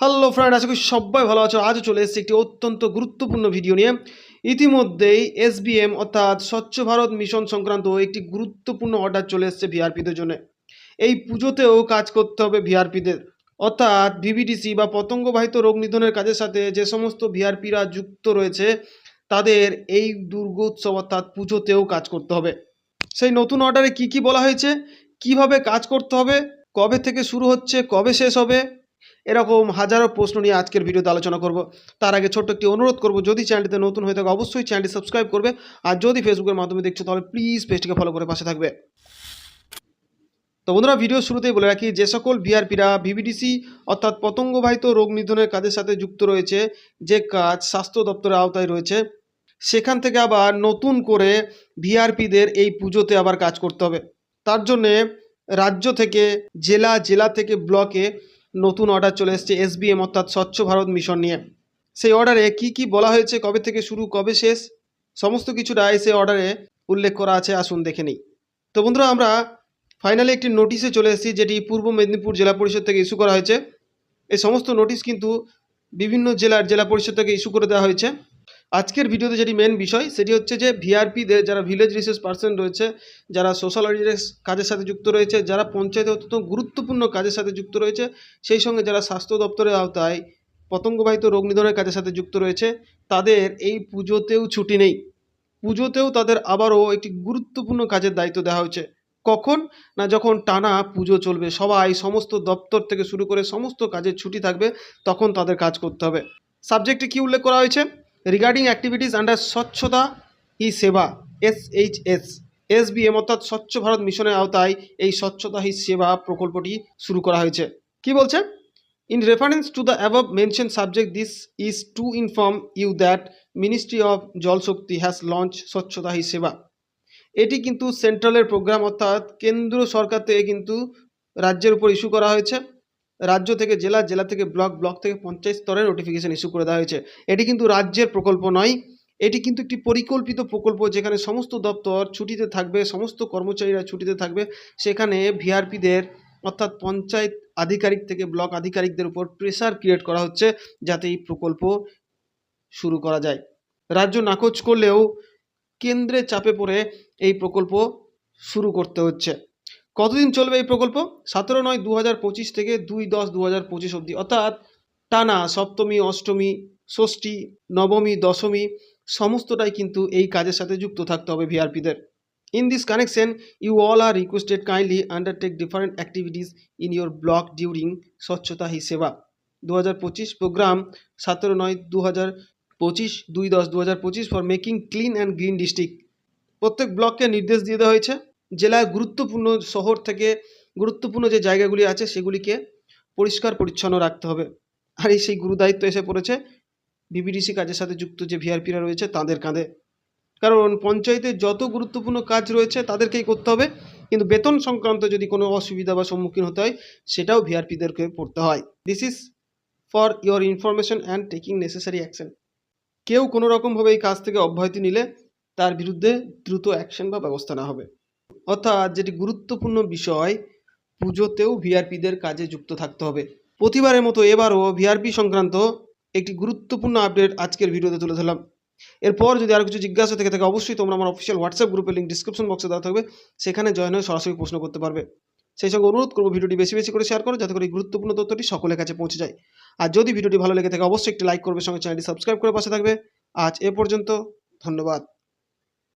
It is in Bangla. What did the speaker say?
হ্যালো ফ্রেন্ড আশা করি সবাই ভালো আছো। আজও চলে এসেছি একটি অত্যন্ত গুরুত্বপূর্ণ ভিডিও নিয়ে। ইতিমধ্যেই এসবিএম অর্থাৎ স্বচ্ছ ভারত মিশন সংক্রান্ত একটি গুরুত্বপূর্ণ অর্ডার চলে এসেছে ভিআরপিদের জন্য। এই পুজোতেও কাজ করতে হবে ভিআরপিদের অর্থাৎ ভিভিডিসি বা পতঙ্গবাহিত রোগ নিধনের কাজের সাথে যে সমস্ত ভিআরপিরা যুক্ত রয়েছে, তাদের এই দুর্গোৎসব অর্থাৎ পুজোতেও কাজ করতে হবে। সেই নতুন অর্ডারে কি কি বলা হয়েছে? কীভাবে কাজ করতে হবে? কবে থেকে শুরু হচ্ছে? কবে শেষ হবে? এরকম হাজারো প্রশ্ন নিয়ে আজকের ভিডিওতে আলোচনা করব। তার আগে ছোট্ট একটি অনুরোধ করব, যদি চ্যানেলটিতে নতুন হয়ে থাকে, অবশ্যই চ্যানেলটি সাবস্ক্রাইব করবে। আর যদি ফেসবুকের মাধ্যমে দেখছ, তাহলে প্লিজ পেজটিকে ফলো করে পাশে থাকবে। তো বন্ধুরা, ভিডিও শুরুতেই বলে রাখি, যে সকল ভিআরপিরা ভিভিডিসি অর্থাৎ পতঙ্গবাহিত রোগ নিধনের কাজের সাথে যুক্ত রয়েছে, যে কাজ স্বাস্থ্য দপ্তরের আওতায় রয়েছে, সেখান থেকে আবার নতুন করে ভিআরপিদের এই পুজোতে আবার কাজ করতে হবে। তার জন্যে রাজ্য থেকে, জেলা জেলা থেকে ব্লকে নতুন অর্ডার চলে এসছে এসবিএম অর্থাৎ স্বচ্ছ ভারত মিশন নিয়ে। সেই অর্ডারে কি কি বলা হয়েছে, কবে থেকে শুরু, কবে শেষ, সমস্ত কিছুটা সেই অর্ডারে উল্লেখ করা আছে, আসুন দেখে নিই। তো বন্ধুরা, আমরা ফাইনালি একটি নোটিশে চলে এসেছি, যেটি পূর্ব মেদিনীপুর জেলা পরিষদ থেকে ইস্যু করা হয়েছে। এই সমস্ত নোটিশ কিন্তু বিভিন্ন জেলার জেলা পরিষদ থেকে ইস্যু করে দেওয়া হয়েছে। আজকের ভিডিওতে যেটি মেন বিষয়, সেটি হচ্ছে যে ভিআরপিদের যারা ভিলেজ রিসোর্স পার্সন রয়েছে, যারা সোশ্যাল অডিটের কাজের সাথে যুক্ত রয়েছে, যারা পঞ্চায়েতে অত্যন্ত গুরুত্বপূর্ণ কাজের সাথে যুক্ত রয়েছে, সেই সঙ্গে যারা স্বাস্থ্য দপ্তরের আওতায় পতঙ্গবাহিত রোগ নিধনের কাজের সাথে যুক্ত রয়েছে, তাদের এই পুজোতেও ছুটি নেই। পুজোতেও তাদের আবারও একটি গুরুত্বপূর্ণ কাজের দায়িত্ব দেওয়া হয়েছে। কখন? না যখন টানা পুজো চলবে, সবাই সমস্ত দপ্তর থেকে শুরু করে সমস্ত কাজের ছুটি থাকবে, তখন তাদের কাজ করতে হবে। সাবজেক্টে কি উল্লেখ করা হয়েছে? Regarding activities under Swachhata Hi Seva S H S S B M অর্থাৎ স্বচ্ছ ভারত মিশনের আওতায় এই স্বচ্ছতা হি সেবা প্রকল্পটি শুরু করা হয়েছে। কি বলছে in reference to the above mention subject this is to inform you that ministry of Jal Shakti has launch স্বচ্ছতা হি সেবা এটি কিন্তু সেন্ট্রালের প্রোগ্রাম অর্থাৎ কেন্দ্র সরকার থেকে কিন্তু রাজ্যের উপর ইস্যু করা হয়েছে। রাজ্য থেকে জেলা জেলা থেকে ব্লক ব্লক থেকে পঞ্চায়েত স্তরে নোটিফিকেশন ইস্যু করে দেওয়া হয়েছে। এটি কিন্তু রাজ্যের প্রকল্প নয়, এটি কিন্তু একটি পরিকল্পিত প্রকল্প যেখানে সমস্ত দপ্তর ছুটিতে থাকবে, সমস্ত কর্মচারীরা ছুটিতে থাকবে। সেখানে ভিআরপিদের অর্থাৎ পঞ্চায়েত আধিকারিক থেকে ব্লক আধিকারিকদের উপর প্রেসার ক্রিয়েট করা হচ্ছে যাতে এই প্রকল্প শুরু করা যায়। রাজ্য নাকচ করলেও কেন্দ্রে চাপে পড়ে এই প্রকল্প শুরু করতে হচ্ছে। কতদিন চলবে এই প্রকল্প? সতেরো নয় দু হাজার পঁচিশ থেকে দুই দশ দু হাজার পঁচিশ অবধি। অর্থাৎ টানা সপ্তমী, অষ্টমী, ষষ্ঠী, নবমী, দশমী, সমস্তটাই কিন্তু এই কাজের সাথে যুক্ত থাকতে হবে ভিআরপিদের। In this connection you all are requested kindly undertake different activities in your block during Swachhata Hi Seva দু হাজার পঁচিশ প্রোগ্রাম সতেরো নয় দু হাজার পঁচিশ, দুই দশ দু হাজার পঁচিশ for making clean and green district প্রত্যেক ব্লককে নির্দেশ দিয়ে দেওয়া হয়েছে। জেলায় গুরুত্বপূর্ণ শহর থেকে গুরুত্বপূর্ণ যে জায়গাগুলি আছে সেগুলিকে পরিষ্কার পরিচ্ছন্ন রাখতে হবে। আর এই সেই গুরুদায়িত্ব এসে পড়েছে। বিবিডিসি কাজের সাথে যুক্ত যে ভিআরপিরা রয়েছে তাদের কাঁধে। কারণ পঞ্চায়েতে যত গুরুত্বপূর্ণ কাজ রয়েছে তাদেরকেই করতে হবে। কিন্তু বেতন সংক্রান্ত যদি কোনো অসুবিধা বা সম্মুখীন হতে হয়, সেটাও ভিআরপিদেরকে পড়তে হয়। This is for your information and taking necessary action কেউ কোনো রকমভাবে এই কাজ থেকে অব্যাহতি নিলে তার বিরুদ্ধে দ্রুত অ্যাকশন বা ব্যবস্থা না হবে। অর্থাৎ যেটি গুরুত্বপূর্ণ বিষয়, পুজোতেও ভিআরপিদের কাজে যুক্ত থাকতে হবে। প্রতিবারের মতো এবারও ভিআরপি সংক্রান্ত একটি গুরুত্বপূর্ণ আপডেট আজকের ভিডিওতে তুলে ধরলাম। এরপর যদি আরও কিছু জিজ্ঞাসা থেকে থাকে, অবশ্যই তোমরা আমার অফিসিয়াল হোয়াটসঅ্যাপ গ্রুপের লিঙ্ক ডিসক্রিপশন বক্সে দেওয়া থাকবে। সেখানে জয়েন হয়ে সরাসরি প্রশ্ন করতে পারবে। সেই সঙ্গে অনুরোধ করব ভিডিওটি বেশি বেশি করে শেয়ার করো, যাতে করে এই গুরুত্বপূর্ণ তথ্যটি সকলের কাছে পৌঁছে যায়। আর যদি ভিডিওটি ভালো লেগে থাকে, অবশ্যই একটি লাইক করবে, সঙ্গে চ্যানেলটি সাবস্ক্রাইব করে পাশে থাকবে। আজ এ পর্যন্ত, ধন্যবাদ।